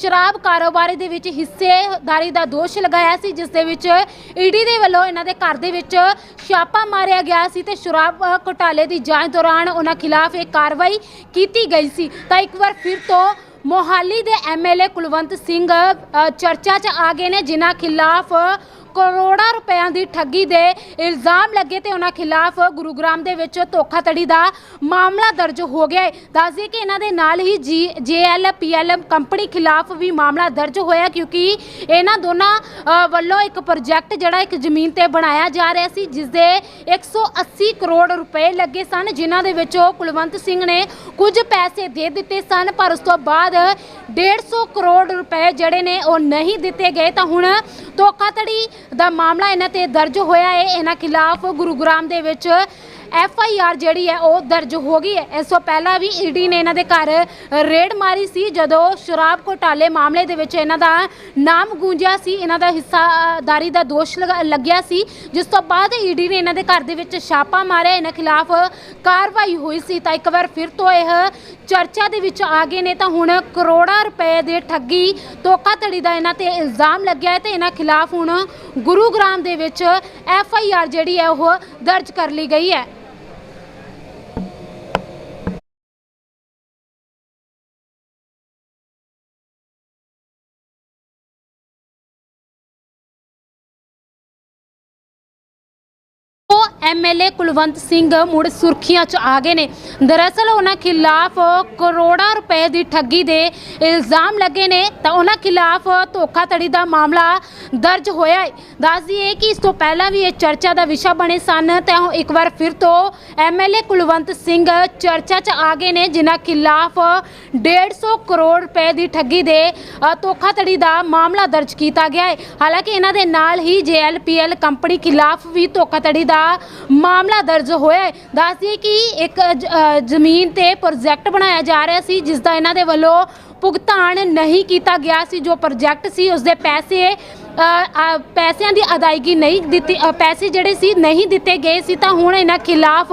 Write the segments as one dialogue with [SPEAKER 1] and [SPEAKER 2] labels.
[SPEAKER 1] ਸ਼ਰਾਬ ਕਾਰੋਬਾਰੀ ਦੇ ਵਿੱਚ ਹਿੱਸੇਦਾਰੀ ਦਾ ਦੋਸ਼ ਲਗਾਇਆ ਸੀ ਜਿਸ ਦੇ ਵਿੱਚ ਈਡੀ ਦੇ ਵੱਲੋਂ ਇਹਨਾਂ ਦੇ ਘਰ ਦੇ ਵਿੱਚ ਛਾਪਾ ਮਾਰਿਆ ਗਿਆ ਸੀ ਤੇ ਸ਼ਰਾਬ ਅ, ਘੁਟਾਲੇ ਦੀ ਜਾਂਚ ਦੌਰਾਨ ਉਹਨਾਂ ਖਿਲਾਫ ਇਹ ਕਾਰਵਾਈ ਕੀਤੀ ਗਈ ਸੀ। ਤਾਂ ਇੱਕ ਵਾਰ ਫਿਰ ਤੋਂ ਮੋਹਾਲੀ ਦੇ ਐਮਐਲਏ ਕੁਲਵੰਤ ਸਿੰਘ ਚਰਚਾ 'ਚ ਆ ਗਏ ਨੇ ਜਿਨ੍ਹਾਂ ਖਿਲਾਫ ਕਰੋੜਾਂ ਰੁਪਇਆਂ ਦੀ ਠੱਗੀ ਦੇ ਇਲਜ਼ਾਮ ਲੱਗੇ ਤੇ ਉਹਨਾਂ ਖਿਲਾਫ ਗੁਰੂਗ੍ਰਾਮ ਦੇ ਵਿੱਚ ਧੋਖਾਧੜੀ ਦਾ ਮਾਮਲਾ ਦਰਜ ਹੋ ਗਿਆ ਹੈ। ਦੱਸਦੇ ਕਿ ਇਹਨਾਂ ਦੇ ਨਾਲ ਹੀ ਜੀ, ਜੇਐਲ ਪੀਐਲਐਮ ਕੰਪਨੀ ਖਿਲਾਫ ਵੀ ਮਾਮਲਾ ਦਰਜ ਹੋਇਆ ਕਿਉਂਕਿ ਇਹਨਾਂ ਦੋਨਾਂ ਵੱਲੋਂ ਇੱਕ ਪ੍ਰੋਜੈਕਟ ਜਿਹੜਾ ਇੱਕ ਜ਼ਮੀਨ ਤੇ ਬਣਾਇਆ ਜਾ ਰਿਹਾ ਸੀ ਜਿਸ ਦੇ 180 ਕਰੋੜ ਰੁਪਏ ਲੱਗੇ ਸਨ, ਜਿਨ੍ਹਾਂ ਦੇ ਵਿੱਚੋਂ ਕੁਲਵੰਤ ਸਿੰਘ ਨੇ ਕੁਝ ਪੈਸੇ ਦੇ ਦਿੱਤੇ ਸਨ, ਪਰ ਉਸ ਤੋਂ ਬਾਅਦ 150 ਕਰੋੜ ਰੁਪਏ ਜਿਹੜੇ ਨੇ ਉਹ ਨਹੀਂ ਦਿੱਤੇ ਗਏ। ਤਾਂ ਹੁਣ ਧੋਖਾਧੜੀ ਦਾ ਮਾਮਲਾ ਇਹਨਾਂ ਤੇ ਦਰਜ ਹੋਇਆ ਹੈ। ਇਹਨਾਂ ਖਿਲਾਫ ਗੁਰੂਗ੍ਰਾਮ ਦੇ ਵਿੱਚ ਐਫ ਆਈ ਆਰ ਜਿਹੜੀ ਹੈ ਉਹ ਦਰਜ ਹੋ ਗਈ ਹੈ। ਇਸ ਤੋਂ ਪਹਿਲਾਂ ਵੀ ਈਡੀ ਨੇ ਇਹਨਾਂ ਦੇ ਘਰ ਰੇਡ ਮਾਰੀ ਸੀ। ਜਦੋਂ ਸ਼ਰਾਬ ਘੋਟਾਲੇ ਮਾਮਲੇ ਦੇ ਵਿੱਚ ਇਹਨਾਂ ਦਾ ਨਾਮ ਗੂੰਜਿਆ ਸੀ, ਇਹਨਾਂ ਦਾ ਹਿੱਸਾਦਾਰੀ ਦਾ ਦੋਸ਼ ਲਗਾ- ਲੱਗਿਆ ਸੀ। ਜਿਸ ਤੋਂ ਬਾਅਦ ਈਡੀ ਨੇ ਇਹਨਾਂ ਦੇ ਘਰ ਦੇ ਵਿੱਚ ਛਾਪਾ ਮਾਰਿਆ। ਇਹਨਾਂ ਖਿਲਾਫ ਕਾਰਵਾਈ ਹੋਈ ਸੀ। ਤਾਂ ਇੱਕ ਵਾਰ ਫਿਰ ਤੋਂ ਇਹ ਚਰਚਾ ਦੇ ਵਿੱਚ ਆ ਗਏ ਨੇ। ਤਾਂ ਹੁਣ ਕਰੋੜਾਂ ਰੁਪਏ ਦੇ ਠੱਗੀ, ਧੋਖਾਧੜੀ ਦਾ ਇਹਨਾਂ ਤੇ ਇਲਜ਼ਾਮ ਲੱਗਿਆ ਹੈ ਤੇ ਇਹਨਾਂ ਖਿਲਾਫ ਹੁਣ ਗੁਰੂਗ੍ਰਾਮ ਦੇ ਵਿੱਚ ਐਫ ਆਈ ਆਰ ਜਿਹੜੀ ਹੈ ਉਹ ਦਰਜ ਕਰ ਲਈ ਗਈ ਹੈ। ਐਮਐਲਏ ਕੁਲਵੰਤ ਸਿੰਘ ਮੁੜ ਸੁਰਖੀਆਂ 'ਚ ਆ ਗਏ ਨੇ। ਦਰਅਸਲ ਉਹਨਾਂ ਖਿਲਾਫ ਕਰੋੜਾਂ ਰੁਪਏ ਦੀ ਠੱਗੀ ਦੇ ਇਲਜ਼ਾਮ ਲੱਗੇ ਨੇ। ਤਾਂ ਉਹਨਾਂ ਖਿਲਾਫ ਧੋਖਾਧੜੀ ਦਾ ਮਾਮਲਾ ਦਰਜ ਹੋਇਆ ਹੈ। ਦੱਸ ਦਈਏ ਕਿ ਇਸ ਤੋਂ ਪਹਿਲਾਂ ਵੀ ਇਹ ਚਰਚਾ ਦਾ ਵਿਸ਼ਾ ਬਣੇ ਸਨ। ਤਾਂ ਹੁਣ ਇੱਕ ਵਾਰ ਫਿਰ ਤੋਂ ਐਮਐਲਏ ਕੁਲਵੰਤ ਸਿੰਘ ਚਰਚਾ 'ਚ ਆ ਗਏ ਨੇ, ਜਿਨ੍ਹਾਂ ਖਿਲਾਫ 150 ਕਰੋੜ ਰੁਪਏ ਦੀ ਠੱਗੀ ਦੇ ਧੋਖਾਧੜੀ ਦਾ ਮਾਮਲਾ ਦਰਜ ਕੀਤਾ ਗਿਆ ਹੈ। ਹਾਲਾਂਕਿ ਇਹਨਾਂ ਦੇ ਨਾਲ ਹੀ ਜੇਐਲਪੀਐਲ ਕੰਪਨੀ ਖਿਲਾਫ ਵੀ ਧੋਖਾਧੜੀ ਦਾ ਮਾਮਲਾ ਦਰਜ ਹੋਇਆ ਹੈ। ਦੱਸਦੀ ਕਿ ਇੱਕ ਜ਼ਮੀਨ ਤੇ ਪ੍ਰੋਜੈਕਟ ਬਣਾਇਆ ਜਾ ਰਿਹਾ ਸੀ ਜਿਸ ਦਾ ਇਹਨਾਂ ਦੇ ਵੱਲੋਂ ਭੁਗਤਾਨ ਨਹੀਂ ਕੀਤਾ ਗਿਆ ਸੀ। ਜੋ ਪ੍ਰੋਜੈਕਟ ਸੀ ਉਸ ਦੇ ਪੈਸੇ ਪੈਸਿਆਂ ਦੀ ਅਦਾਇਗੀ ਨਹੀਂ ਦਿੱਤੀ ਪੈਸੇ ਜਿਹੜੇ ਸੀ ਨਹੀਂ ਦਿੱਤੇ ਗਏ ਸੀ ਤਾਂ ਹੁਣ ਇਹਨਾਂ ਖਿਲਾਫ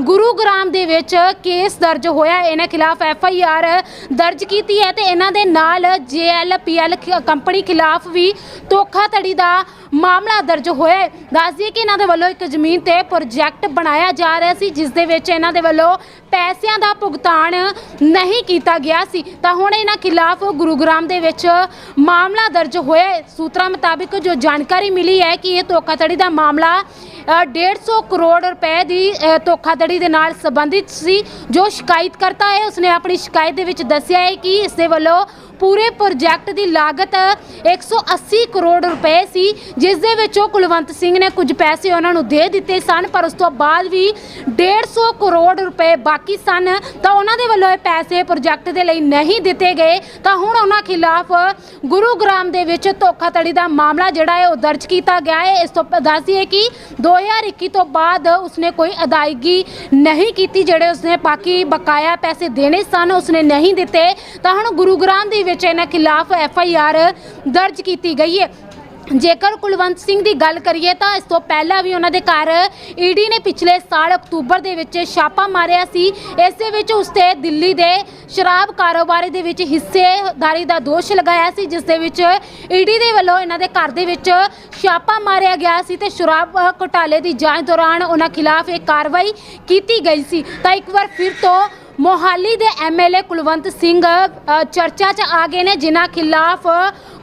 [SPEAKER 1] ਗੁਰੂਗ੍ਰਾਮ ਦੇ ਵਿੱਚ ਕੇਸ ਦਰਜ ਹੋਇਆ ਇਹਨਾਂ ਖਿਲਾਫ ਐਫ ਆਈ ਆਰ ਦਰਜ ਕੀਤੀ ਹੈ ਤੇ ਇਹਨਾਂ ਦੇ ਨਾਲ ਜੇ ਐੱਲ ਪੀ ਜੇਐਲਪੀਐਲ ਕੰਪਨੀ ਖਿਲਾਫ ਵੀ ਧੋਖਾਧੜੀ ਦਾ ਮਾਮਲਾ ਦਰਜ ਹੋਇਆ ਹੈ। ਦੱਸ ਦਈਏ ਕਿ ਇਹਨਾਂ ਦੇ ਵੱਲੋਂ ਇੱਕ ਜ਼ਮੀਨ ਤੇ ਪ੍ਰੋਜੈਕਟ ਬਣਾਇਆ ਜਾ ਰਿਹਾ ਸੀ, ਜਿਸ ਦੇ ਵਿੱਚ ਇਹਨਾਂ ਦੇ ਵੱਲੋਂ ਪੈਸਿਆਂ ਦਾ ਭੁਗਤਾਨ ਨਹੀਂ ਕੀਤਾ ਗਿਆ ਸੀ। ਤਾਂ ਹੁਣ ਇਹਨਾਂ ਖਿਲਾਫ ਗੁਰੂਗ੍ਰਾਮ ਦੇ ਵਿੱਚ ਮਾਮਲਾ ਦਰਜ ਹੋਇਆ ਹੈ। ਸੂਤਰਾਂ ਮੁਤਾਬਿਕ ਜੋ ਜਾਣਕਾਰੀ ਮਿਲੀ ਹੈ ਕਿ ਇਹ ਧੋਖਾਧੜੀ ਦਾ ਮਾਮਲਾ ਅ, 150 ਕਰੋੜ ਰੁਪਏ ਦੀ ਅ, ਧੋਖਾਧੜੀ ਦੇ ਨਾਲ ਸੰਬੰਧਿਤ ਸੀ। ਜੋ ਸ਼ਿਕਾਇਤਕਰਤਾ ਹੈ ਉਸਨੇ ਆਪਣੀ ਸ਼ਿਕਾਇਤ ਦੇ ਵਿੱਚ ਦੱਸਿਆ ਹੈ ਕਿ ਇਸ ਦੇ ਵੱਲੋਂ ਪੂਰੇ ਪ੍ਰੋਜੈਕਟ ਦੀ ਲਾਗਤ 180 ਕਰੋੜ ਰੁਪਏ ਸੀ, ਜਿਸ ਦੇ ਵਿੱਚੋਂ ਕੁਲਵੰਤ ਸਿੰਘ ਨੇ ਕੁਝ ਪੈਸੇ ਉਹਨਾਂ ਨੂੰ ਦੇ ਦਿੱਤੇ ਸਨ, ਪਰ ਉਸ ਤੋਂ ਬਾਅਦ ਵੀ 150 ਕਰੋੜ ਰੁਪਏ ਬਾਕੀ ਸਨ। ਤਾਂ ਉਹਨਾਂ ਦੇ ਵੱਲੋਂ ਇਹ ਪੈਸੇ ਪ੍ਰੋਜੈਕਟ ਦੇ ਲਈ ਨਹੀਂ ਦਿੱਤੇ ਗਏ। ਤਾਂ ਹੁਣ ਉਹਨਾਂ ਖਿਲਾਫ ਗੁਰੂਗ੍ਰਾਮ ਦੇ ਵਿੱਚ ਧੋਖਾਧੜੀ ਦਾ ਮਾਮਲਾ ਜਿਹੜਾ ਹੈ ਉਹ ਦਰਜ ਕੀਤਾ ਗਿਆ ਹੈ। ਇਸ ਤੋਂ ਪ- ਦੱਸ ਦਈਏ ਕਿ 2021 ਤੋਂ ਬਾਅਦ ਉਸਨੇ ਕੋਈ ਅਦਾਇਗੀ ਨਹੀਂ ਕੀਤੀ, ਜਿਹੜੇ ਉਸਨੇ ਬਾਕੀ ਬਕਾਇਆ ਪੈਸੇ ਦੇਣੇ ਸਨ, ਉਸਨੇ ਨਹੀਂ ਦਿੱਤੇ। ਤਾਂ ਹੁਣ ਗੁਰੂਗ੍ਰਾਮ ਦੇ ਵਿੱਚ ਇਹਨਾਂ ਖਿਲਾਫ ਐਫ ਆਈ ਆਰ ਦਰਜ ਕੀਤੀ ਗਈ ਹੈ। ਜੇਕਰ ਕੁਲਵੰਤ ਸਿੰਘ ਦੀ ਗੱਲ ਕਰੀਏ ਤਾਂ ਇਸ ਤੋਂ ਪਹਿਲਾਂ ਵੀ ਉਹਨਾਂ ਦੇ ਘਰ ਈਡੀ ਨੇ ਪਿਛਲੇ ਸਾਲ ਅਕਤੂਬਰ ਦੇ ਵਿੱਚ ਛਾਪਾ ਮਾਰਿਆ ਸੀ। ਇਸ ਦੇ ਵਿੱਚ ਉਸ ਤੇ ਦਿੱਲੀ ਦੇ ਸ਼ਰਾਬ ਕਾਰੋਬਾਰੀ ਦੇ ਵਿੱਚ ਹਿੱਸੇਦਾਰੀ ਦਾ ਦੋਸ਼ ਲਗਾਇਆ ਸੀ ਜਿਸ ਦੇ ਵਿੱਚ ਈਡੀ ਦੇ ਵੱਲੋਂ ਇਹਨਾਂ ਦੇ ਘਰ ਦੇ ਵਿੱਚ ਛਾਪਾ ਮਾਰਿਆ ਗਿਆ ਸੀ ਤੇ ਸ਼ਰਾਬ ਅ, ਘੁਟਾਲੇ ਦੀ ਜਾਂਚ ਦੌਰਾਨ ਉਹਨਾਂ ਖਿਲਾਫ ਇਹ ਕਾਰਵਾਈ ਕੀਤੀ ਗਈ ਸੀ। ਤਾਂ ਇੱਕ ਵਾਰ ਫਿਰ ਤੋਂ ਮੋਹਾਲੀ ਦੇ ਐਮਐਲਏ ਕੁਲਵੰਤ ਸਿੰਘ ਚਰਚਾ 'ਚ ਆ ਗਏ ਨੇ ਜਿਨ੍ਹਾਂ ਖਿਲਾਫ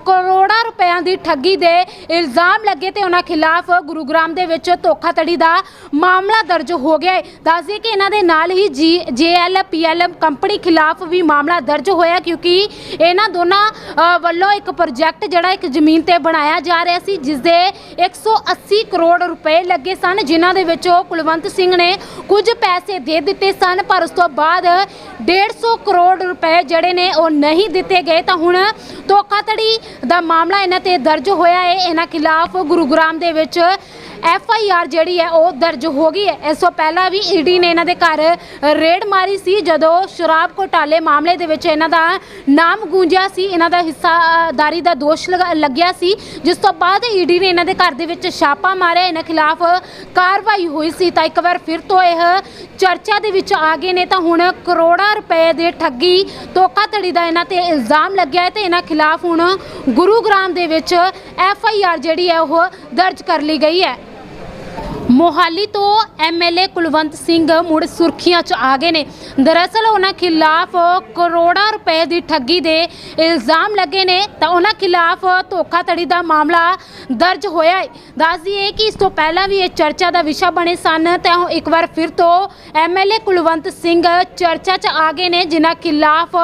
[SPEAKER 1] ਕਰੋੜਾਂ ਰੁਪਇਆਂ ਦੀ ਠੱਗੀ ਦੇ ਇਲਜ਼ਾਮ ਲੱਗੇ ਤੇ ਉਹਨਾਂ ਖਿਲਾਫ ਗੁਰੂਗ੍ਰਾਮ ਦੇ ਵਿੱਚ ਧੋਖਾਧੜੀ ਦਾ ਮਾਮਲਾ ਦਰਜ ਹੋ ਗਿਆ ਹੈ। ਦੱਸ ਕਿ ਇਹਨਾਂ ਦੇ ਨਾਲ ਹੀ ਜੀ ਜੇਐਲ ਪੀਐਲਐਮ ਕੰਪਨੀ ਖਿਲਾਫ ਵੀ ਮਾਮਲਾ ਦਰਜ ਹੋਇਆ ਕਿਉਂਕਿ ਇਹਨਾਂ ਦੋਨਾਂ ਵੱਲੋਂ ਇੱਕ ਪ੍ਰੋਜੈਕਟ ਜਿਹੜਾ ਇੱਕ ਜ਼ਮੀਨ ਤੇ ਬਣਾਇਆ ਜਾ ਰਿਹਾ ਸੀ ਜਿਸ ਦੇ 180 ਕਰੋੜ ਰੁਪਏ ਲੱਗੇ ਸਨ, ਜਿਨ੍ਹਾਂ ਦੇ ਵਿੱਚੋਂ ਕੁਲਵੰਤ ਸਿੰਘ ਨੇ ਕੁਝ ਪੈਸੇ ਦੇ ਦਿੱਤੇ ਸਨ, ਪਰ ਉਸ ਤੋਂ ਬਾਅਦ 150 ਕਰੋੜ ਰੁਪਏ ਜਿਹੜੇ ਨੇ ਉਹ ਨਹੀਂ ਦਿੱਤੇ ਗਏ। ਤਾਂ ਹੁਣ ਧੋਖਾਧੜੀ ਦਾ ਮਾਮਲਾ ਇਹਨਾਂ ਤੇ ਦਰਜ ਹੋਇਆ ਹੈ। ਇਹਨਾਂ ਖਿਲਾਫ ਗੁਰੂਗ੍ਰਾਮ ਦੇ ਵਿੱਚ ਐਫ ਆਈ ਆਰ ਜਿਹੜੀ ਹੈ ਉਹ ਦਰਜ ਹੋ ਗਈ ਹੈ। ਇਸ ਤੋਂ ਪਹਿਲਾਂ ਵੀ ਈਡੀ ਨੇ ਇਹਨਾਂ ਦੇ ਘਰ ਰੇਡ ਮਾਰੀ ਸੀ ਜਦੋਂ ਸ਼ਰਾਬ ਘੋਟਾਲੇ ਮਾਮਲੇ ਦੇ ਵਿੱਚ ਇਹਨਾਂ ਦਾ ਨਾਮ ਗੂੰਜਿਆ ਸੀ। ਇਹਨਾਂ ਦਾ ਹਿੱਸਾਦਾਰੀ ਦਾ ਦੋਸ਼ ਲਗਾ- ਲੱਗਿਆ ਸੀ। ਜਿਸ ਤੋਂ ਬਾਅਦ ਈਡੀ ਨੇ ਇਹਨਾਂ ਦੇ ਘਰ ਦੇ ਵਿੱਚ ਛਾਪਾ ਮਾਰਿਆ। ਇਹਨਾਂ ਖਿਲਾਫ ਕਾਰਵਾਈ ਹੋਈ ਸੀ। ਤਾਂ ਇੱਕ ਵਾਰ ਫਿਰ ਤੋਂ ਇਹ ਚਰਚਾ ਦੇ ਵਿੱਚ ਆ ਗਏ ਨੇ। ਤਾਂ ਹੁਣ ਕਰੋੜਾਂ ਰੁਪਏ ਦੇ ਠੱਗੀ, ਧੋਖਾਧੜੀ ਦਾ ਇਹਨਾਂ ਤੇ ਇਲਜ਼ਾਮ ਲੱਗਿਆ ਹੈ ਤੇ ਇਹਨਾਂ ਖਿਲਾਫ ਹੁਣ ਗੁਰੂਗ੍ਰਾਮ ਦੇ ਵਿੱਚ ਐਫ ਆਈ ਆਰ ਜਿਹੜੀ ਹੈ ਉਹ ਦਰਜ ਕਰ ਲਈ ਗਈ ਹੈ। ਮੋਹਾਲੀ ਤੋਂ ਐਮਐਲਏ ਕੁਲਵੰਤ ਸਿੰਘ ਮੁੜ ਸੁਰਖੀਆਂ 'ਚ ਆ ਗਏ ਨੇ। ਦਰਅਸਲ ਉਹਨਾਂ ਖਿਲਾਫ ਕਰੋੜਾਂ ਰੁਪਏ ਦੀ ਠੱਗੀ ਦੇ ਇਲਜ਼ਾਮ ਲੱਗੇ ਨੇ। ਤਾਂ ਉਹਨਾਂ ਖਿਲਾਫ ਧੋਖਾਧੜੀ ਦਾ ਮਾਮਲਾ ਦਰਜ ਹੋਇਆ ਹੈ। ਦੱਸ ਦਈਏ ਕਿ ਇਸ ਤੋਂ ਪਹਿਲਾਂ ਵੀ ਇਹ ਚਰਚਾ ਦਾ ਵਿਸ਼ਾ ਬਣੇ ਸਨ। ਤਾਂ ਹੁਣ ਇੱਕ ਵਾਰ ਫਿਰ ਤੋਂ ਐਮਐਲਏ ਕੁਲਵੰਤ ਸਿੰਘ ਚਰਚਾ 'ਚ ਆ ਗਏ ਨੇ, ਜਿਨ੍ਹਾਂ ਖਿਲਾਫ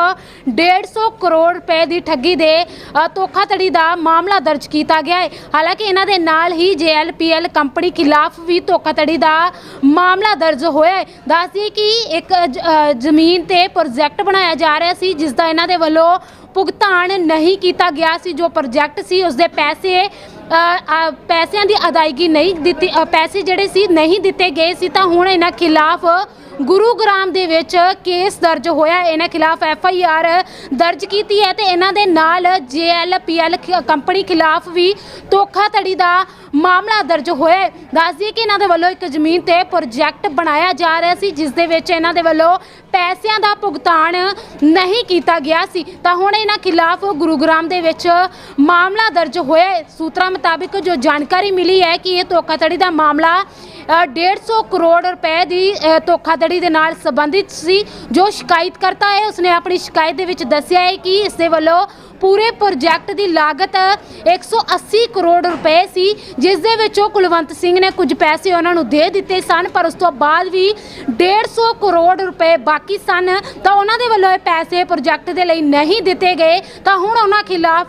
[SPEAKER 1] 150 ਕਰੋੜ ਰੁਪਏ ਦੀ ਠੱਗੀ ਦੇ ਧੋਖਾਧੜੀ ਦਾ ਮਾਮਲਾ ਦਰਜ ਕੀਤਾ ਗਿਆ ਹੈ। ਹਾਲਾਂਕਿ ਇਹਨਾਂ ਦੇ ਨਾਲ ਹੀ ਜੇਐਲਪੀਐਲ ਕੰਪਨੀ ਖਿਲਾਫ ਵੀ ਧੋਖਾਧੜੀ ਦਾ ਮਾਮਲਾ ਦਰਜ ਹੋਇਆ ਹੈ। ਦੱਸਦੀ ਕਿ ਇੱਕ ਜ- ਜ਼ਮੀਨ ਤੇ ਪ੍ਰੋਜੈਕਟ ਬਣਾਇਆ ਜਾ ਰਿਹਾ ਸੀ, ਜਿਸ ਦਾ ਇਹਨਾਂ ਦੇ ਵੱਲੋਂ ਭੁਗਤਾਨ ਨਹੀਂ ਕੀਤਾ ਗਿਆ ਸੀ। ਜੋ ਪ੍ਰੋਜੈਕਟ ਸੀ ਉਸ ਦੇ ਪੈਸੇ ਪੈਸਿਆਂ ਦੀ ਅਦਾਇਗੀ ਨਹੀਂ ਦਿੱਤੀ ਪੈਸੇ ਜਿਹੜੇ ਸੀ ਨਹੀਂ ਦਿੱਤੇ ਗਏ ਸੀ ਤਾਂ ਹੁਣ ਇਹਨਾਂ ਖਿਲਾਫ ਗੁਰੂਗ੍ਰਾਮ ਦੇ ਵਿੱਚ ਕੇਸ ਦਰਜ ਹੋਇਆ। ਇਹਨਾਂ ਖਿਲਾਫ ਐਫ ਆਈ ਆਰ ਦਰਜ ਕੀਤੀ ਹੈ ਤੇ ਇਹਨਾਂ ਦੇ ਨਾਲ ਜੇ ਐੱਲ ਪੀ ਜੇਐਲਪੀਐਲ ਕੰਪਨੀ ਖਿਲਾਫ ਵੀ ਧੋਖਾਧੜੀ ਦਾ ਮਾਮਲਾ ਦਰਜ ਹੋਇਆ ਹੈ। ਦੱਸ ਦਈਏ ਕਿ ਇਹਨਾਂ ਦੇ ਵੱਲੋਂ ਇੱਕ ਜ਼ਮੀਨ ਤੇ ਪ੍ਰੋਜੈਕਟ ਬਣਾਇਆ ਜਾ ਰਿਹਾ ਸੀ, ਜਿਸ ਦੇ ਵਿੱਚ ਇਹਨਾਂ ਦੇ ਵੱਲੋਂ ਪੈਸਿਆਂ ਦਾ ਭੁਗਤਾਨ ਨਹੀਂ ਕੀਤਾ ਗਿਆ ਸੀ। ਤਾਂ ਹੁਣ ਇਹਨਾਂ ਖਿਲਾਫ ਗੁਰੂਗ੍ਰਾਮ ਦੇ ਵਿੱਚ ਮਾਮਲਾ ਦਰਜ ਹੋਇਆ ਸੂਤਰਾਂ ਮੁਤਾਬਿਕ ਜੋ ਜਾਣਕਾਰੀ ਮਿਲੀ ਹੈ ਕਿ ਇਹ ਧੋਖਾਧੜੀ ਦਾ ਮਾਮਲਾ ਅ, 150 ਕਰੋੜ ਰੁਪਏ ਦੀ ਅ, ਧੋਖਾਧੜੀ ਦੇ ਨਾਲ ਸੰਬੰਧਿਤ ਸੀ। ਜੋ ਸ਼ਿਕਾਇਤਕਰਤਾ ਹੈ ਉਸਨੇ ਆਪਣੀ ਸ਼ਿਕਾਇਤ ਦੇ ਵਿੱਚ ਦੱਸਿਆ ਹੈ ਕਿ ਇਸ ਦੇ ਵੱਲੋਂ ਪੂਰੇ ਪ੍ਰੋਜੈਕਟ ਦੀ ਲਾਗਤ 180 ਕਰੋੜ ਰੁਪਏ ਸੀ, ਜਿਸ ਦੇ ਵਿੱਚੋਂ ਕੁਲਵੰਤ ਸਿੰਘ ਨੇ ਕੁਝ ਪੈਸੇ ਉਹਨਾਂ ਨੂੰ ਦੇ ਦਿੱਤੇ ਸਨ, ਪਰ ਉਸ ਤੋਂ ਬਾਅਦ ਵੀ 150 ਕਰੋੜ ਰੁਪਏ ਬਾਕੀ ਸਨ। ਤਾਂ ਉਹਨਾਂ ਦੇ ਵੱਲੋਂ ਇਹ ਪੈਸੇ ਪ੍ਰੋਜੈਕਟ ਦੇ ਲਈ ਨਹੀਂ ਦਿੱਤੇ ਗਏ। ਤਾਂ ਹੁਣ ਉਹਨਾਂ ਖਿਲਾਫ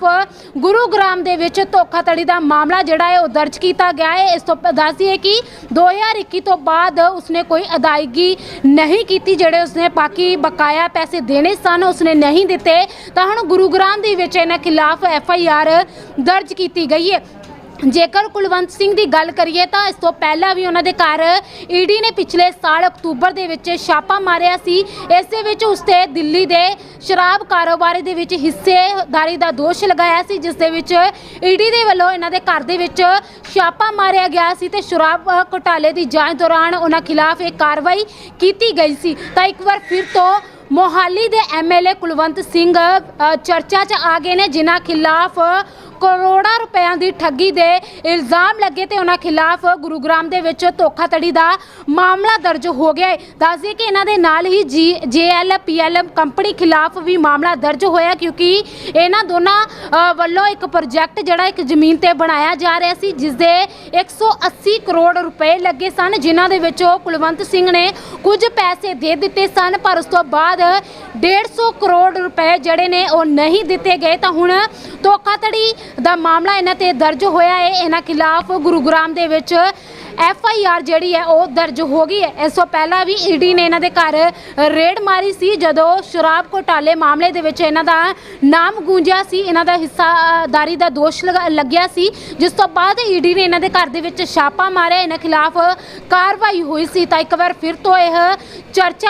[SPEAKER 1] ਗੁਰੂਗ੍ਰਾਮ ਦੇ ਵਿੱਚ ਧੋਖਾਧੜੀ ਦਾ ਮਾਮਲਾ ਜਿਹੜਾ ਹੈ ਉਹ ਦਰਜ ਕੀਤਾ ਗਿਆ ਹੈ। ਇਸ ਤੋਂ ਪ- ਦੱਸ ਦਈਏ ਕਿ 2021 ਤੋਂ ਬਾਅਦ ਉਸਨੇ ਕੋਈ ਅਦਾਇਗੀ ਨਹੀਂ ਕੀਤੀ, ਜਿਹੜੇ ਉਸਨੇ ਬਾਕੀ ਬਕਾਇਆ ਪੈਸੇ ਦੇਣੇ ਸਨ, ਉਸਨੇ ਨਹੀਂ ਦਿੱਤੇ। ਤਾਂ ਹੁਣ ਗੁਰੂਗ੍ਰਾਮ ਦੀ ਵਿੱਚ ਇਹਨਾਂ ਖਿਲਾਫ ਐਫ ਆਈ ਆਰ ਦਰਜ ਕੀਤੀ ਗਈ ਹੈ। ਜੇਕਰ ਕੁਲਵੰਤ ਸਿੰਘ ਦੀ ਗੱਲ ਕਰੀਏ ਤਾਂ ਇਸ ਤੋਂ ਪਹਿਲਾਂ ਵੀ ਉਹਨਾਂ ਦੇ ਘਰ ਈਡੀ ਨੇ ਪਿਛਲੇ ਸਾਲ ਅਕਤੂਬਰ ਦੇ ਵਿੱਚ ਛਾਪਾ ਮਾਰਿਆ ਸੀ। ਇਸ ਦੇ ਵਿੱਚ ਉਸ ਦਿੱਲੀ ਦੇ ਸ਼ਰਾਬ ਕਾਰੋਬਾਰੀ ਦੇ ਵਿੱਚ ਹਿੱਸੇਦਾਰੀ ਦਾ ਦੋਸ਼ ਲਗਾਇਆ ਸੀ ਜਿਸ ਦੇ ਵਿੱਚ ਈਡੀ ਦੇ ਵੱਲੋਂ ਇਹਨਾਂ ਦੇ ਘਰ ਦੇ ਵਿੱਚ ਛਾਪਾ ਮਾਰਿਆ ਗਿਆ ਸੀ ਤੇ ਸ਼ਰਾਬ ਅ, ਘੁਟਾਲੇ ਦੀ ਜਾਂਚ ਦੌਰਾਨ ਉਹਨਾਂ ਖਿਲਾਫ ਇਹ ਕਾਰਵਾਈ ਕੀਤੀ ਗਈ ਸੀ। ਤਾਂ ਇੱਕ ਵਾਰ ਫਿਰ ਤੋਂ ਮੋਹਾਲੀ ਦੇ ਐਮਐਲਏ ਕੁਲਵੰਤ ਸਿੰਘ ਚਰਚਾ 'ਚ ਆ ਗਏ ਨੇ ਜਿਨ੍ਹਾਂ ਖਿਲਾਫ ਕਰੋੜਾਂ ਰੁਪਇਆਂ ਦੀ ਠੱਗੀ ਦੇ ਇਲਜ਼ਾਮ ਲੱਗੇ ਤੇ ਉਹਨਾਂ ਖਿਲਾਫ ਗੁਰੂਗ੍ਰਾਮ ਦੇ ਵਿੱਚ ਧੋਖਾਧੜੀ ਦਾ ਮਾਮਲਾ ਦਰਜ ਹੋ ਗਿਆ ਹੈ। ਦੱਸ ਕਿ ਇਹਨਾਂ ਦੇ ਨਾਲ ਹੀ ਜੀ ਜੇਐਲਪੀਐਲ ਕੰਪਨੀ ਖਿਲਾਫ ਵੀ ਮਾਮਲਾ ਦਰਜ ਹੋਇਆ ਕਿਉਂਕਿ ਇਹਨਾਂ ਦੋਨਾਂ ਵੱਲੋਂ ਇੱਕ ਪ੍ਰੋਜੈਕਟ ਜਿਹੜਾ ਇੱਕ ਜ਼ਮੀਨ ਤੇ ਬਣਾਇਆ ਜਾ ਰਿਹਾ ਸੀ ਜਿਸ ਦੇ 180 ਕਰੋੜ ਰੁਪਏ ਲੱਗੇ ਸਨ, ਜਿਨ੍ਹਾਂ ਦੇ ਵਿੱਚੋਂ ਕੁਲਵੰਤ ਸਿੰਘ ਨੇ ਕੁਝ ਪੈਸੇ ਦੇ ਦਿੱਤੇ ਸਨ, ਪਰ ਉਸ ਤੋਂ ਬਾਅਦ 150 ਕਰੋੜ ਰੁਪਏ ਜਿਹੜੇ ਨੇ ਉਹ ਨਹੀਂ ਦਿੱਤੇ ਗਏ। ਤਾਂ ਹੁਣ ਧੋਖਾਧੜੀ ਦਾ ਮਾਮਲਾ ਇਹਨਾਂ ਤੇ ਦਰਜ ਹੋਇਆ ਹੈ। ਇਹਨਾਂ ਖਿਲਾਫ ਗੁਰੂਗ੍ਰਾਮ ਦੇ ਵਿੱਚ ਐਫ ਆਈ ਆਰ ਜਿਹੜੀ ਹੈ, ਉਹ ਦਰਜ ਹੋ ਗਈ ਹੈ। ਇਸ ਤੋਂ ਪਹਿਲਾਂ ਵੀ ਈਡੀ ਨੇ ਇਹਨਾਂ ਦੇ ਘਰ ਰੇਡ ਮਾਰੀ ਸੀ, ਜਦੋਂ ਸ਼ਰਾਬ ਘੋਟਾਲੇ ਮਾਮਲੇ ਦੇ ਵਿੱਚ ਇਹਨਾਂ ਦਾ ਨਾਮ ਗੂੰਜਿਆ ਸੀ। ਇਹਨਾਂ ਦਾ ਹਿੱਸਾਦਾਰੀ ਦਾ ਦੋਸ਼ ਲਗਾ- ਲੱਗਿਆ ਸੀ। ਜਿਸ ਤੋਂ ਬਾਅਦ ਈਡੀ ਨੇ ਇਹਨਾਂ ਦੇ ਘਰ ਦੇ ਵਿੱਚ ਛਾਪਾ ਮਾਰਿਆ। ਇਹਨਾਂ ਖਿਲਾਫ ਕਾਰਵਾਈ ਹੋਈ ਸੀ। ਤਾਂ ਇੱਕ ਵਾਰ ਫਿਰ ਤੋਂ ਇਹ ਚਰਚਾ